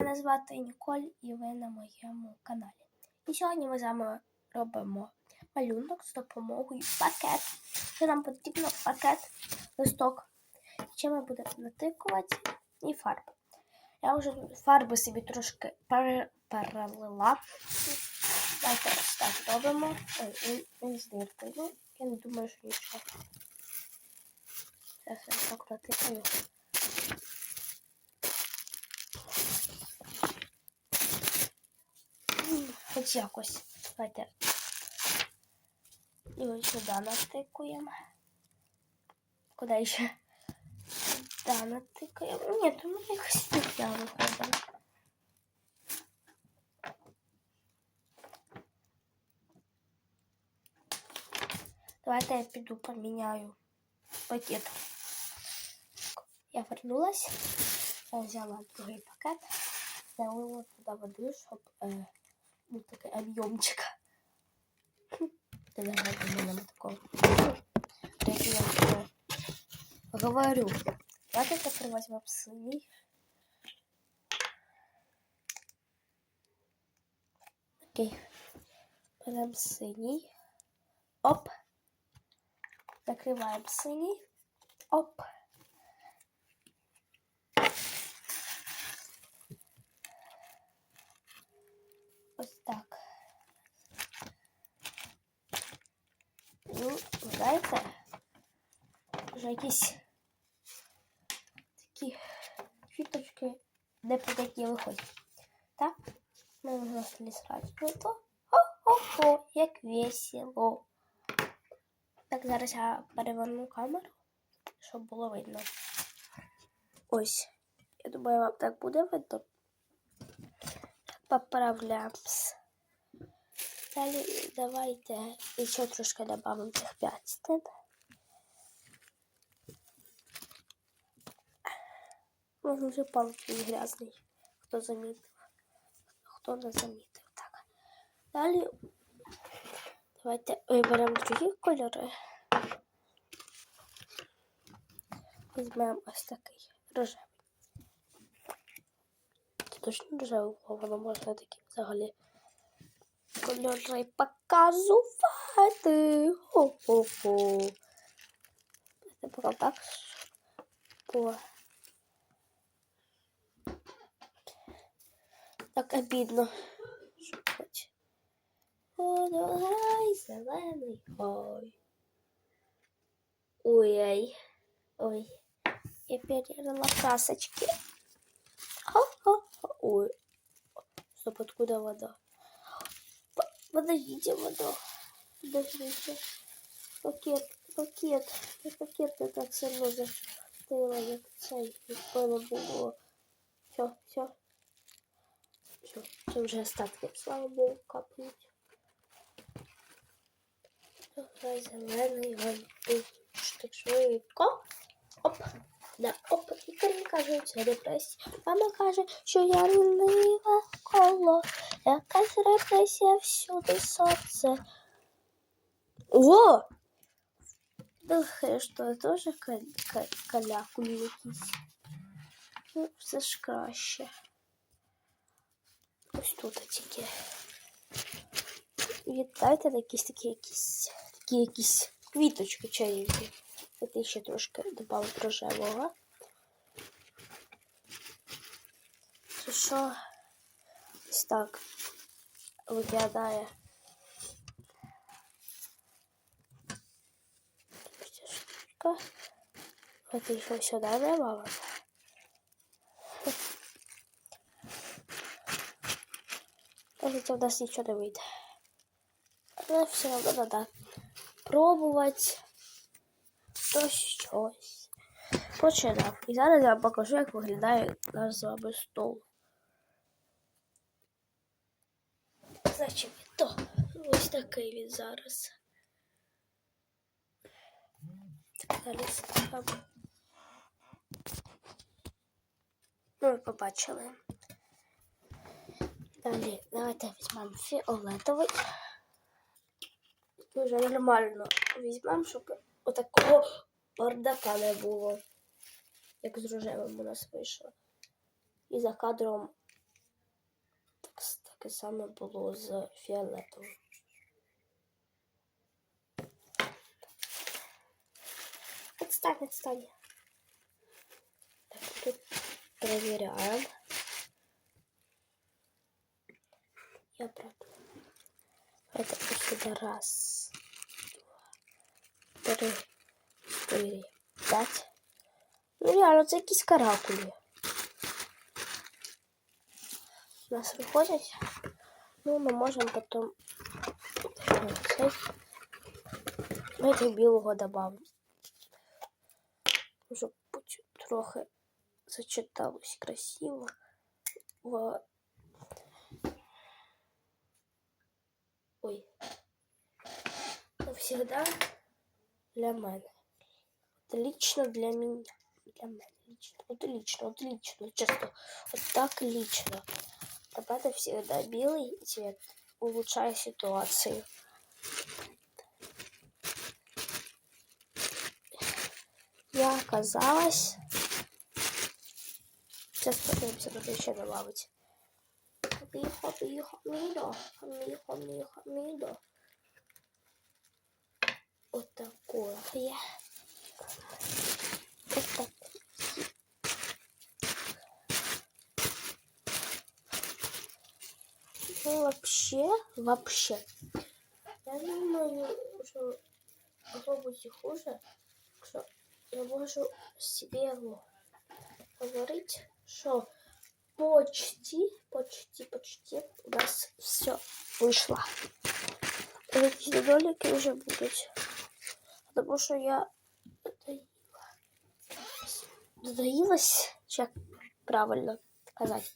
Мене звати Ніколь і ви на моєму каналі. І сьогодні ми з вами робимо малюнок з допомогою пакет. Що нам потрібно пакет, листок. Ще ми будемо натикувати і фарби. Я вже фарби собі трошки пере- перелила. Давайте ось так робимо. Він, він з диркою. Я не думаю, що нічого. Зараз я так натикаю. М, Хоч якось. Давайте. І ось сюди натикуємо. Куди ще? Сюди натикаємо. Ні, то ми якось тут я виходимо. Давайте я піду поміняю пакет. Я вернулась. Я взяла другий пакет. Залила туди води, щоб е, був такий об'ємчик. Ти давайте в мене такого. Так я вже говорю. Давайте тепер візьмемо синій. Окей. Беремо синій. Оп. Закриваємо синій. Оп. Вже якісь такі квіточки не по такі виходять. Так? Ми вже то хо-хо-хо, як весело. Так, зараз я переверну камеру, щоб було видно. Ось. Я думаю, вам так буде видно. Поправляемся. Далі давайте ще трошки добавимо цих 5 Він вже палки грязний. Хто замітив? Хто не замітив. Так. Далі давайте виберемо другі кольори. Візьмемо ось такий рожевий. Це точно рожевий, бо воно можна такі взагалі кольори показувати. Хо-хо-хо. Це було так, бо так обідно. Що хоч. О, давай, зелений. Ой. Ой-ой. Ой. Я перерыла красочки. Ха-ха-ха. Ой. Стоп, откуда вода? Подождите, вода. Подождите. Пакет, пакет. Я пакет не так сильно застила, як цей. Як певно було. Все, все. Все, це вже остатки, слава Богу, капнуть. Давай зелений гольбу. Так швидко. Оп. Да, оп, і Карін каже, це депресія. Мама каже, що я лінива коло. Якась репресія всюди серце. О! Да що, теж кал- кал- калякулі якісь. Ну, все ж краще. Ось тут тільки. Віддайте якісь такі якісь такі якісь квіточки чарівні. Це ще трошки додав рожевого. Це що? Ось так виглядає. Ця штучка. От ще сюди добавити. Кажется, у нас нічого не вийде. Але все одно треба пробувати то щось. Починав. І зараз я вам покажу, як виглядає наш з вами стол. Значить, то ось такий він зараз. Так, далі ставимо. Ну, ви побачили. Далі, давайте візьмемо фіолетовий. Дуже нормально візьмемо, щоб отакого бардака не було. Як з рожевим у нас вийшло. І за кадром таке саме було з фіолетовим. Отстань, отстань. Так, тут проверяем. Я правда. Это сюда раз, два, три, четыре, пять. Ну реально, це якісь каракулі. У нас виходять. Ну, ми можемо потім е, цей. Давайте білого добавимо. Щоб будь трохи зачиталось красиво. В... Ой. Навсегда для мене. Это лично для меня. Для меня лично. Вот лично, вот лично. Честно. Вот так лично. Добавить всегда белый цвет. Улучшая ситуацию. Я оказалась... Сейчас поднимемся, тут еще добавить. Хоми, хоми, хомидо. Хоми, хоми, хомидо. Вот такое. Я... Вот так. Ну, вообще, вообще. Я думаю, что могло быть и хуже. Что я можу себе говорить, что почти, почти, почти у нас все вышло. Эти недолики уже будут. Потому что я. Додаилась, як правильно сказать,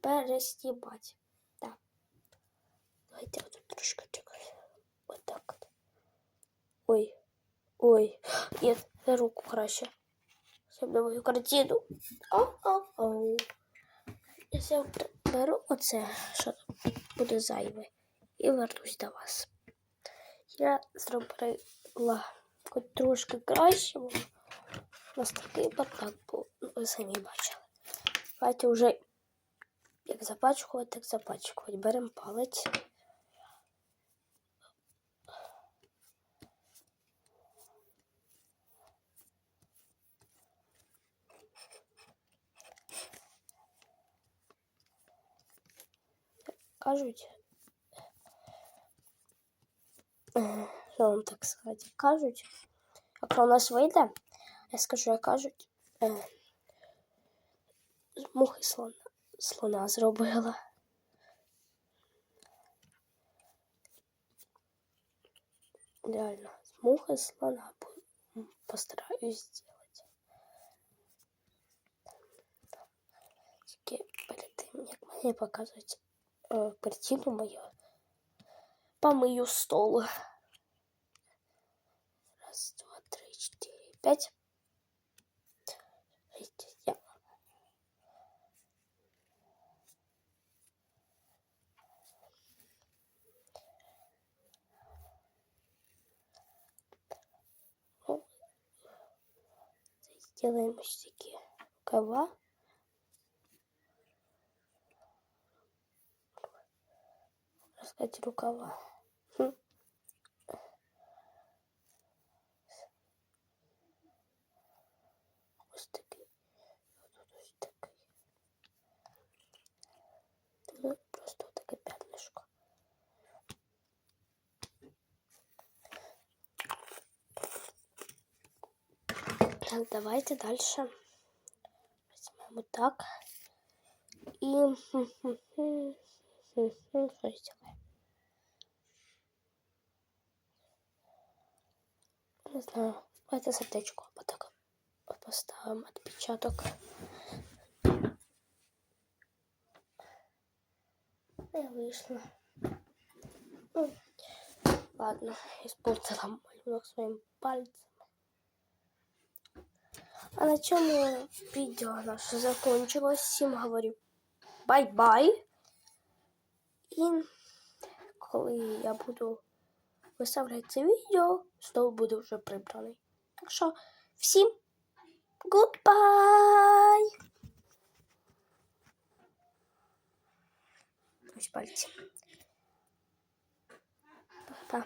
перестібати. Так. Давайте вот тут трошки чекай. Вот так вот. Ой. Ой. Нет, на руку краще. Щоб на мою картину. О-о-о. Я беру оце, що буде зайве, і вернусь до вас. Я зробила трошки краще, бо у нас такий бардак був, ви самі бачили. Давайте вже як запачкувати, так запачкувати. Беремо палець. Кажуть. Що вам так сказати? Кажуть. Якщо у нас вийде, я скажу, як кажуть, мухи слона, слона зробила. Реально, з мухи слона постараюсь зробити. Тільки перед тим, як мені показують э, картину мою. Помыю стол. Раз, два, три, четыре, пять. Семь. Ну, Сделаем такие рукава. Рассказать рукава. Хм. Ну, просто таке п'ятнишко. Так, давайте дальше возьмем вот так. И щось Не знаю. Давайте сердечко вот так поставим отпечаток. Не вышло. Ну, ладно, испортила малюнок своим пальцем. А на цьому відео наше закончилось. Всім говорю бай-бай. І коли я буду виставляти це відео, стол буде вже прибраний. Так що всім goodbye! ось пальці. Па.